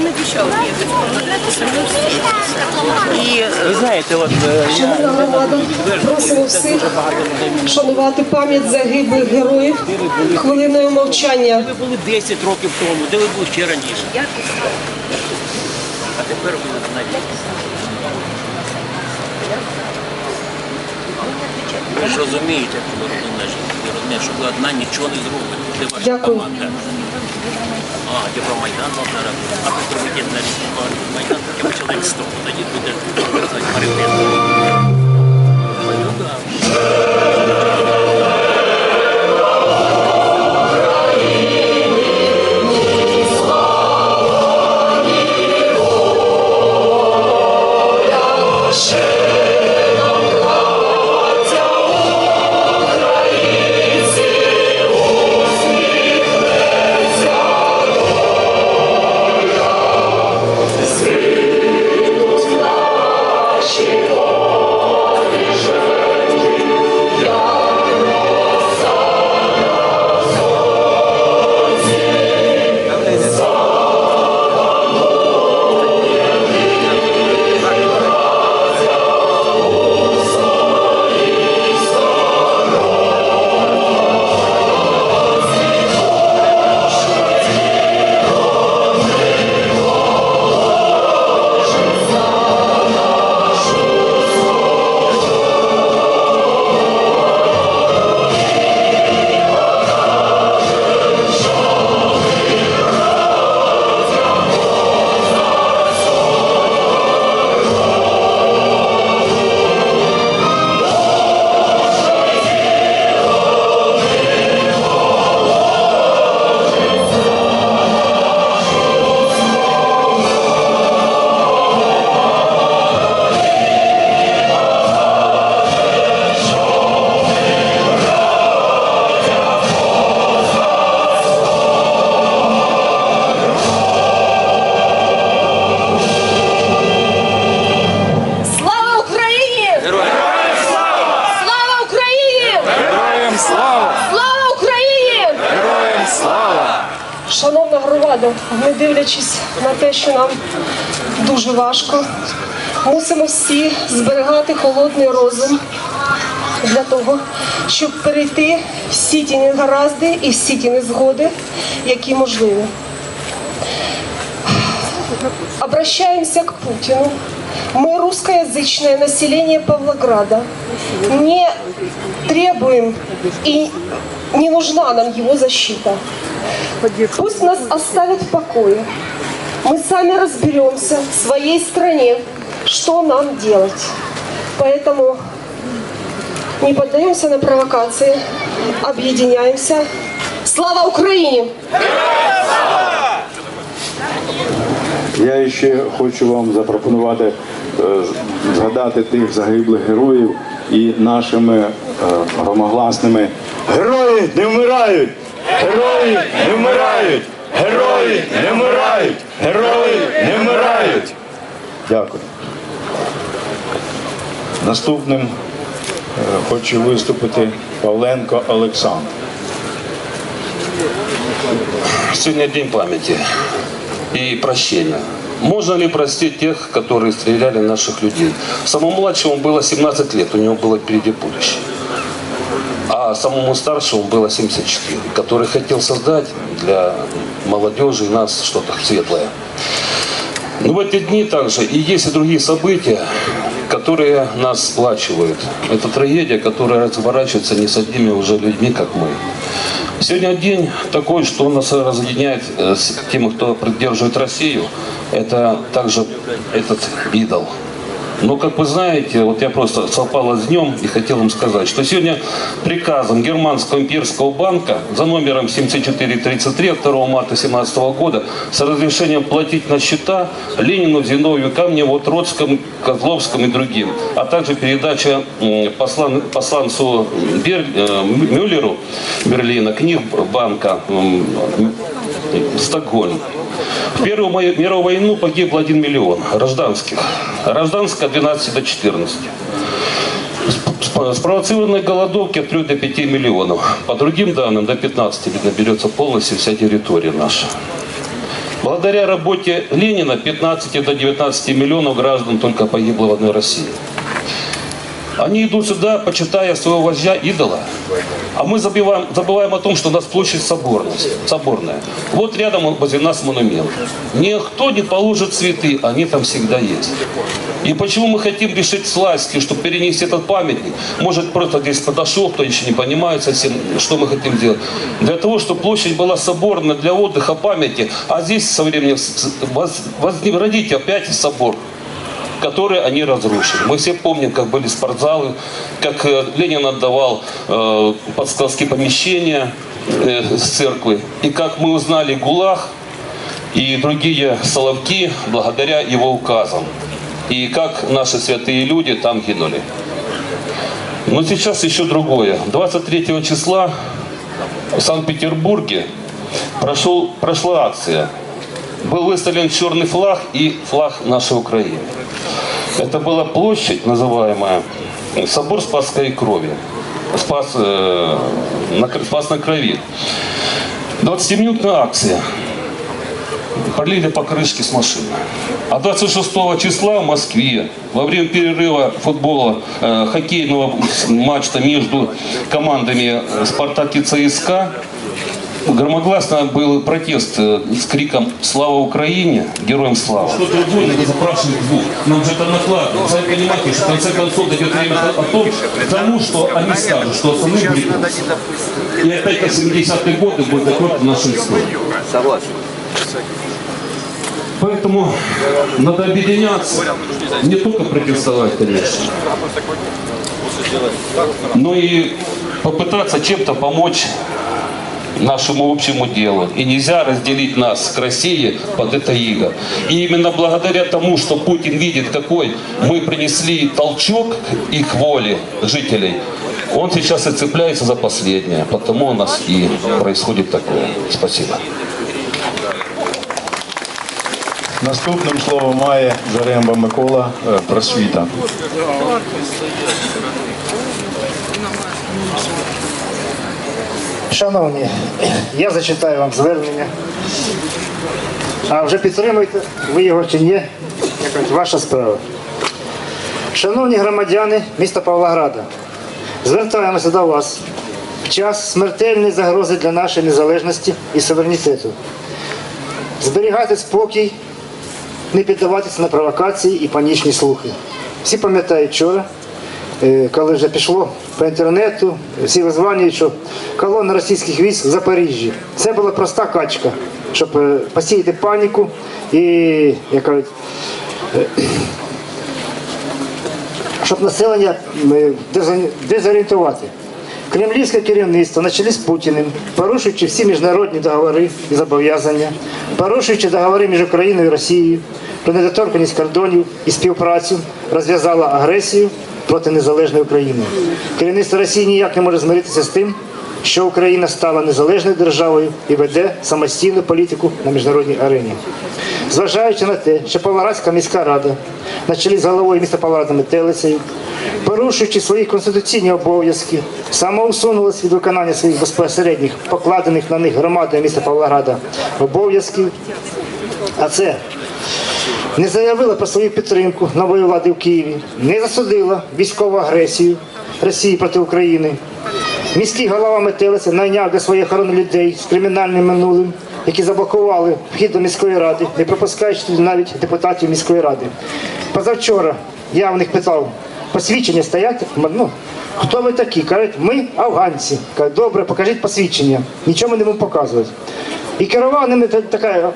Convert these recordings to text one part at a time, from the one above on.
он обещал ехать. И Ви знаєте, от е, я Шановна громада, просимо всіх шанувати пам'ять загиблих героїв хвилиною мовчання. ви були 10 років тому, де ви були ще раніше. А тепер ви навіть. Ви ж розумієте, розумієте, ви розумієте, що ви одна нічого не зробите. Де ваша Дякую. команда? А, де про Майдан вам зараз. А тут комітет на Майдан, таке ви чоловік 100, Шановна не дивлячись на те, що нам дуже важко, мусимо всі зберігати холодний розум для того, щоб перейти всі ті негаразди і всі ті незгоди, які можливі. Обращаемся к Путину. Мы русскоязычное население Павлограда. Не требуем и не нужна нам его защита. Пусть нас оставят в покое. Мы сами разберемся в своей стране, что нам делать. Поэтому не поддаемся на провокации, объединяемся. Слава Украине! Я ще хочу вам запропонувати е, згадати тих загиблих героїв і нашими е, громогласними Герої не вмирають! Герої не вмирають! Герої не вмирають! Герої не вмирають! Дякую. Наступним е, хочу виступити Павленко Олександр. Сегодня день памяти и прощения. Можно ли простить тех, которые стреляли наших людей? Самому младшему было 17 лет, у него было впереди будущее. А самому старшему было 74, который хотел создать для молодежи и нас что-то светлое. Но в эти дни также и есть и другие события, которые нас сплачивают. Это трагедия, которая разворачивается не с одними уже людьми, как мы. Сегодня день такой, что нас разъединяет э, с теми, кто поддерживает Россию. Это также этот идол. Но, как вы знаете, вот я просто совпало с днем и хотел вам сказать, что сегодня приказом Германского имперского банка за номером 7433 от 2 марта 2017 года с разрешением платить на счета Ленину, Зиновью, Камневу, Троцкому, Козловскому и другим, а также передача послан- посланцу Бер- э, Мюллеру Берлина книг банка Стокгольм. Первую мировую войну погибло 1 миллион гражданских. Гражданская от 12 до 14. Сп- Спровоцированной голодовки от 3 до 5 миллионов. По другим данным, до 15 наберется полностью вся территория наша. Благодаря работе Ленина 15 до 19 миллионов граждан только погибло в одной России. Они идут сюда, почитая своего вождя идола. А мы забываем, забываем о том, что у нас площадь соборная. соборная. Вот рядом возле нас монумент. Никто не положит цветы, они там всегда есть. И почему мы хотим решить с чтобы перенести этот памятник? Может, просто здесь подошел, кто еще не понимает совсем, что мы хотим делать. Для того, чтобы площадь была соборна для отдыха, памяти, а здесь со временем воз- возродить опять собор которые они разрушили. Мы все помним, как были спортзалы, как э, Ленин отдавал э, подскладские помещения э, с церкви, и как мы узнали ГУЛАГ и другие соловки благодаря его указам, и как наши святые люди там гинули. Но сейчас еще другое. 23 числа в Санкт-Петербурге прошла акция. Был выставлен черный флаг и флаг нашей Украины. Это была площадь, называемая Собор Спасской Крови. Спас, э, на, Спас на крови. 20-минутная акция. Полили покрышки с машины. А 26 числа в Москве во время перерыва футбола, э, хоккейного матча между командами э, «Спартак» и «ЦСКА» громогласно был протест э, с криком «Слава Украине! Героям слава!». Что другое надо запрашивать звук. Нам же это накладно. Вы сами понимаете, что в конце концов дойдет время о том, тому, что они скажут, что основные были И опять как 70-е годы будет затерт в нашей истории. Поэтому надо объединяться, не только протестовать, конечно, но и попытаться чем-то помочь нашему общему делу. И нельзя разделить нас с Россией под это иго. И именно благодаря тому, что Путин видит, какой мы принесли толчок к их воле жителей, он сейчас и цепляется за последнее. Потому у нас и происходит такое. Спасибо. Наступним слово має Заремба Микола просвіта. Шановні, я зачитаю вам звернення. А вже підтримуєте ви його чи ні? Якась ваша справа. Шановні громадяни міста Павлограда, звертаємося до вас в час смертельної загрози для нашої незалежності і суверенітету. Зберігати спокій, не піддаватися на провокації і панічні слухи. Всі пам'ятають вчора, е, коли вже пішло по інтернету, всі визванюють, що колона російських військ в Запоріжжі. Це була проста качка, щоб е, посіяти паніку і, як кажуть, е, щоб населення е, дезорієнтувати. Кремлівське керівництво на чолі з Путіним, порушуючи всі міжнародні договори і зобов'язання, порушуючи договори між Україною і Росією про недоторканність кордонів і співпрацю, розв'язала агресію проти незалежної України. Керівництво Росії ніяк не може змиритися з тим, що Україна стала незалежною державою і веде самостійну політику на міжнародній арені. Зважаючи на те, що Павлоградська міська рада на чолі з головою міста Павлограда Метелицею, порушуючи свої конституційні обов'язки, самоусунулась від виконання своїх безпосередніх покладених на них громадою міста Павлограда обов'язків, а це не заявила про свою підтримку нової влади в Києві, не засудила військову агресію Росії проти України. Міський голова Метелиця найняв для своєї охорони людей з кримінальним минулим, які заблокували вхід до міської ради, не пропускаючи туди навіть депутатів міської ради. Позавчора я в них питав, посвідчення стоять? Ну, хто ви такі? Кажуть, ми афганці. Кажуть, добре, покажіть посвідчення. Нічого ми не будемо показувати. І керував ними така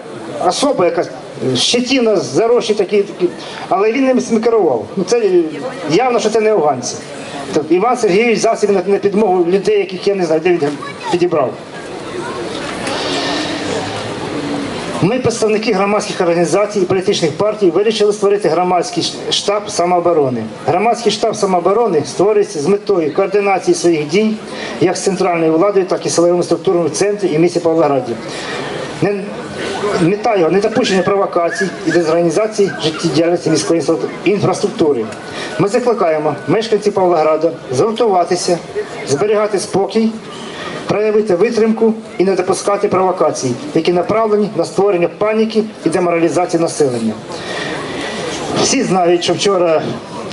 особа якась, щетина, зарощі такі, такі. Але він ними не керував. Ну, це явно, що це не афганці. Тобто Іван Сергійович на, на підмогу людей, яких я не знаю, де він підібрав. Ми, представники громадських організацій і політичних партій, вирішили створити громадський штаб самооборони. Громадський штаб самооборони створюється з метою координації своїх дій як з центральною владою, так і силовими структурами в центрі і місті Павлограді. Не- Мета його недопущення провокацій і дезорганізації життєдіяльності міської інфраструктури. Ми закликаємо мешканців Павлограда згуртуватися, зберігати спокій проявити витримку і не допускати провокацій, які направлені на створення паніки і деморалізації населення. Всі знають, що вчора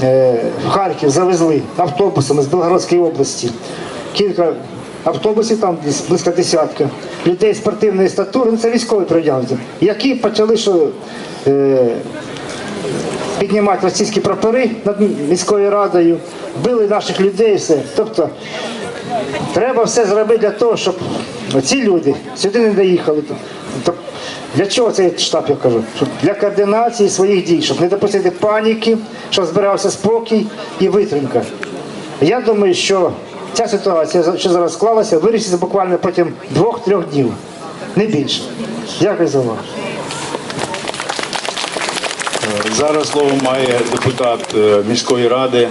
е, в Харків завезли автобусами з Білгородської області. Кілька автобусів, там близько десятка, людей спортивної статури, ну це військові переодягнуті, які почали що, е, піднімати російські прапори над міською радою, били наших людей, все. Тобто треба все зробити для того, щоб ці люди сюди не доїхали. Для чого цей штаб, я кажу? Для координації своїх дій, щоб не допустити паніки, щоб збирався спокій і витримка. Я думаю, що ця ситуація, що зараз склалася, вирішиться буквально протягом двох-трьох днів, не більше. Дякую за увагу. Зараз слово має депутат е, міської ради,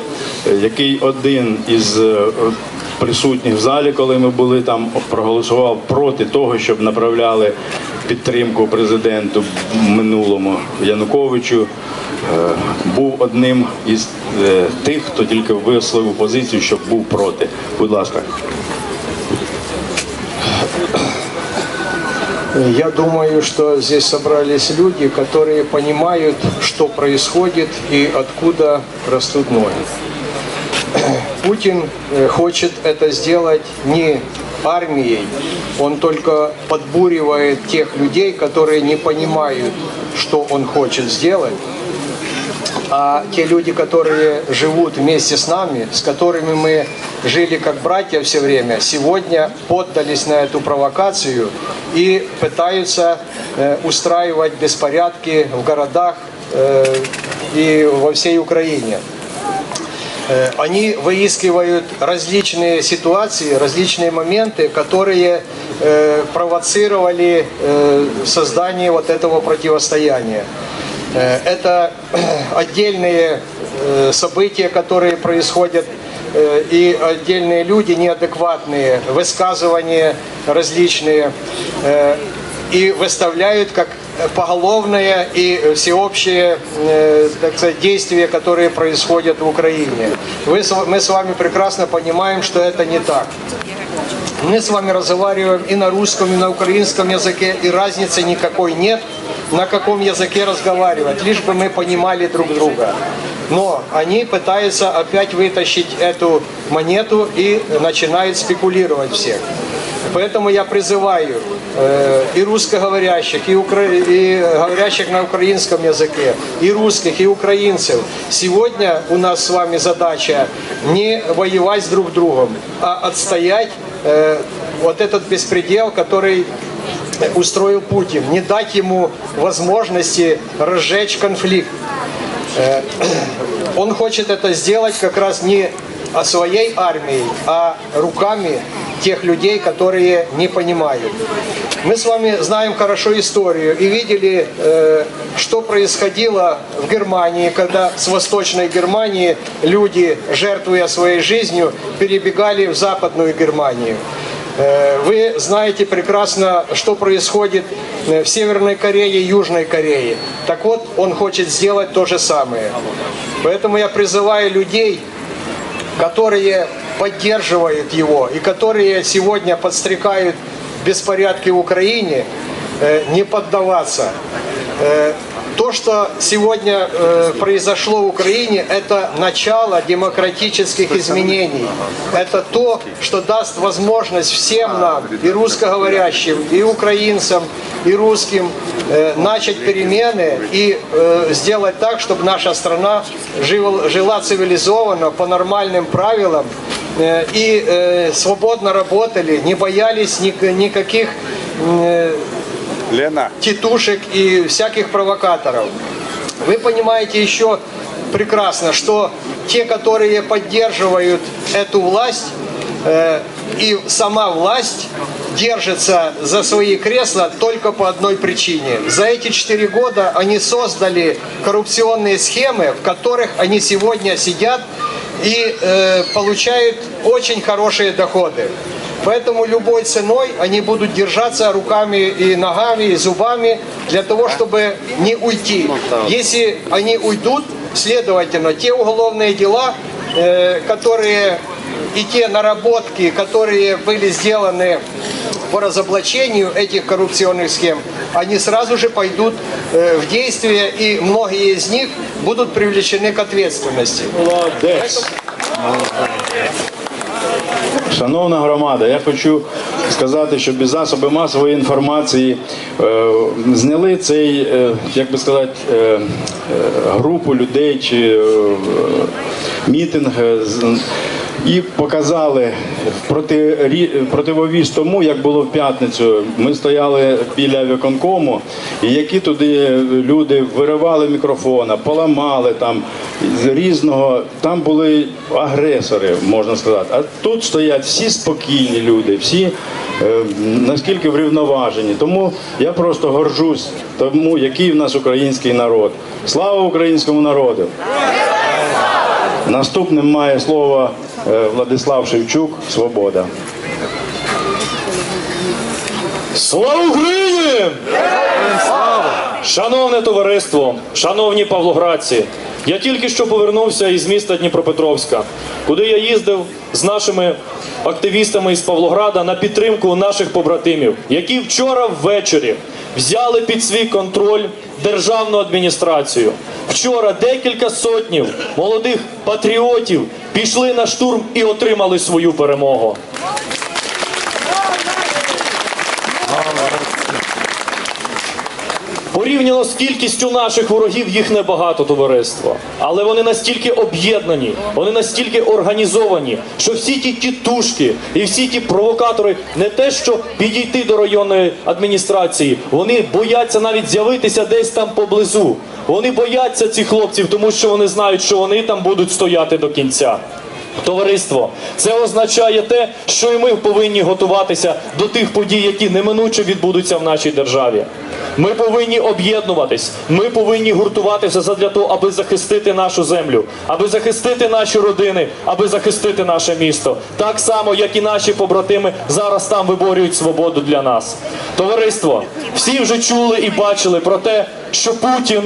який один із е, присутніх в залі, коли ми були там, проголосував проти того, щоб направляли підтримку президенту минулому Януковичу. Е, Був одним із е, тих, хто тільки висловив позицію, щоб був проти. Будь ласка. Я думаю, что здесь собрались люди, которые понимают, что происходит и откуда растут ноги. Путин э, хочет это сделать не армией, он только подбуривает тех людей, которые не понимают, что он хочет сделать. А те люди, которые живут вместе с нами, с которыми мы жили как братья все время, сегодня поддались на эту провокацию и пытаются э, устраивать беспорядки в городах э, и во всей Украине. Э, Они выискивают различные ситуации, различные моменты, которые э, провоцировали э, создание вот этого противостояния. Э, Это отдельные э, события, которые происходят, э, и отдельные люди неадекватные, высказывания различные, и выставляют как поголовное и всеобщее так сказать, действия, которые происходят в Украине. Мы с вами прекрасно понимаем, что это не так. Мы с вами разговариваем и на русском, и на украинском языке, и разницы никакой нет, на каком языке разговаривать, лишь бы мы понимали друг друга. Но они пытаются опять вытащить эту монету и начинают спекулировать всех. Поэтому я призываю э, и русскоговорящих, и, укра... и говорящих на украинском языке, и русских, и украинцев. Сегодня у нас с вами задача не воевать с друг другом, а отстоять э, вот этот беспредел, который устроил Путин, не дать ему возможности разжечь конфликт. Э, Он хочет это сделать как раз не о своей армией, а руками тех людей, которые не понимают. Мы с вами знаем хорошо историю и видели, э, что происходило в Германии, когда с Восточной Германии люди, жертвуя своей жизнью, перебегали в Западную Германию. Э, Вы знаете прекрасно, что происходит э, в Северной Корее и Южной Корее. Так вот, он хочет сделать то же самое. Поэтому я призываю людей, которые поддерживают его и которые сегодня подстрекают беспорядки в Украине, э, не поддаваться. То, что сегодня э, произошло в Украине, это начало демократических изменений. Это то, что даст возможность всем нам, и русскоговорящим, и украинцам, и русским, э, начать перемены и э, сделать так, чтобы наша страна жила, жила цивилизованно, по нормальным правилам, э, и э, свободно работали, не боялись ник- никаких э, тетушек и всяких провокаторов. Вы понимаете еще прекрасно, что те, которые поддерживают эту власть, э, и сама власть держится за свои кресла только по одной причине. За эти четыре года они создали коррупционные схемы, в которых они сегодня сидят и э, получают очень хорошие доходы. Поэтому любой ценой они будут держаться руками и ногами, и зубами для того, чтобы не уйти. Если они уйдут, следовательно, те уголовные дела, э, которые и те наработки, которые были сделаны по разоблачению этих коррупционных схем, они сразу же пойдут э, в действие, и многие из них будут привлечены к ответственности. Молодець. Шановна громада, я хочу сказати, що без засоби масової інформації е, зняли цей, е, як би сказати, е, е, групу людей чи е, мітинг е, і показали проти, противовіз тому, як було в п'ятницю. Ми стояли біля виконкому, і які туди люди виривали мікрофона, поламали там з різного. Там були агресори, можна сказати. А тут стоять всі спокійні люди, всі е, наскільки врівноважені. Тому я просто горжусь тому, який в нас український народ. Слава українському народу! Наступним має слово е, Владислав Шевчук. Свобода. Слава Україні! Шановне товариство, шановні павлоградці, я тільки що повернувся із міста Дніпропетровська, куди я їздив з нашими активістами із Павлограда на підтримку наших побратимів, які вчора ввечері взяли під свій контроль державну адміністрацію. Вчора декілька сотнів молодих патріотів пішли на штурм і отримали свою перемогу. Порівняно з кількістю наших ворогів їх небагато товариство, але вони настільки об'єднані, вони настільки організовані, що всі ті тітушки і всі ті провокатори не те, що підійти до районної адміністрації, вони бояться навіть з'явитися десь там поблизу. Вони бояться цих хлопців, тому що вони знають, що вони там будуть стояти до кінця. Товариство, це означає те, що і ми повинні готуватися до тих подій, які неминуче відбудуться в нашій державі. Ми повинні об'єднуватись, ми повинні гуртуватися задля того, аби захистити нашу землю, аби захистити наші родини, аби захистити наше місто. Так само, як і наші побратими зараз там виборюють свободу для нас. Товариство, всі вже чули і бачили про те, що Путін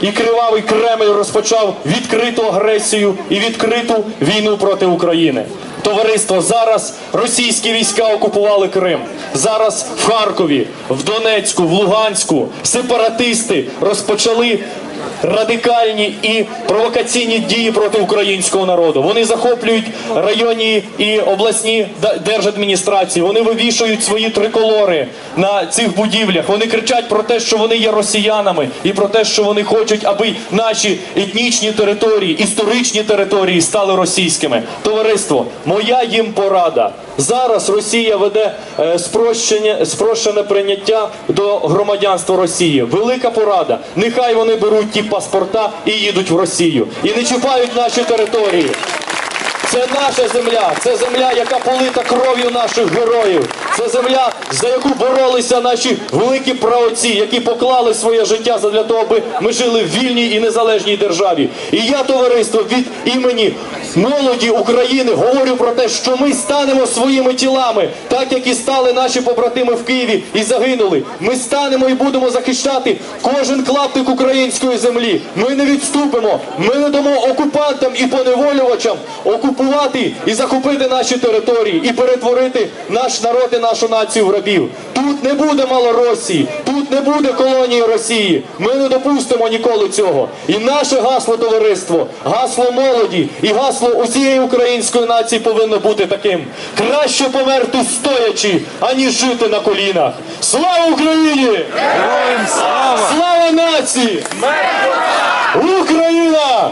і кривавий Кремль розпочав відкриту агресію і відкриту війну проти України. Товариство зараз російські війська окупували Крим. Зараз в Харкові, в Донецьку, в Луганську сепаратисти розпочали радикальні і провокаційні дії проти українського народу. Вони захоплюють районні і обласні держадміністрації. Вони вивішують свої триколори на цих будівлях. Вони кричать про те, що вони є росіянами, і про те, що вони хочуть, аби наші етнічні території, історичні території стали російськими. Товариство, моя їм порада. Зараз Росія веде е, спрощення, спрощене прийняття до громадянства Росії. Велика порада. Нехай вони беруть ті паспорта і їдуть в Росію. І не чіпають наші території. Це наша земля, це земля, яка полита кров'ю наших героїв. Це земля, за яку боролися наші великі праотці, які поклали своє життя задля того, аби ми жили в вільній і незалежній державі. І я, товариство, від імені молоді України говорю про те, що ми станемо своїми тілами, так як і стали наші побратими в Києві і загинули. Ми станемо і будемо захищати кожен клаптик української землі. Ми не відступимо. Ми не дамо окупантам і поневолювачам окупувати і захопити наші території і перетворити наш народ і нашу націю в рабів. Тут не буде Малоросії, тут не буде колонії Росії. Ми не допустимо ніколи цього. І наше гасло товариство, гасло молоді і гасло усієї української нації повинно бути таким: краще померти стоячи, аніж жити на колінах. Слава Україні! Героям слава! Слава нації! Україна!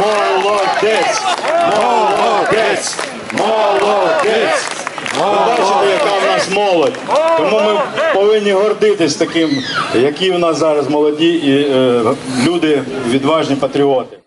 Молодець! Молодець! Молодець! Ви бачите, яка нас молодь. Тому ми повинні гордитись таким, які в нас зараз молоді і е, люди, відважні патріоти.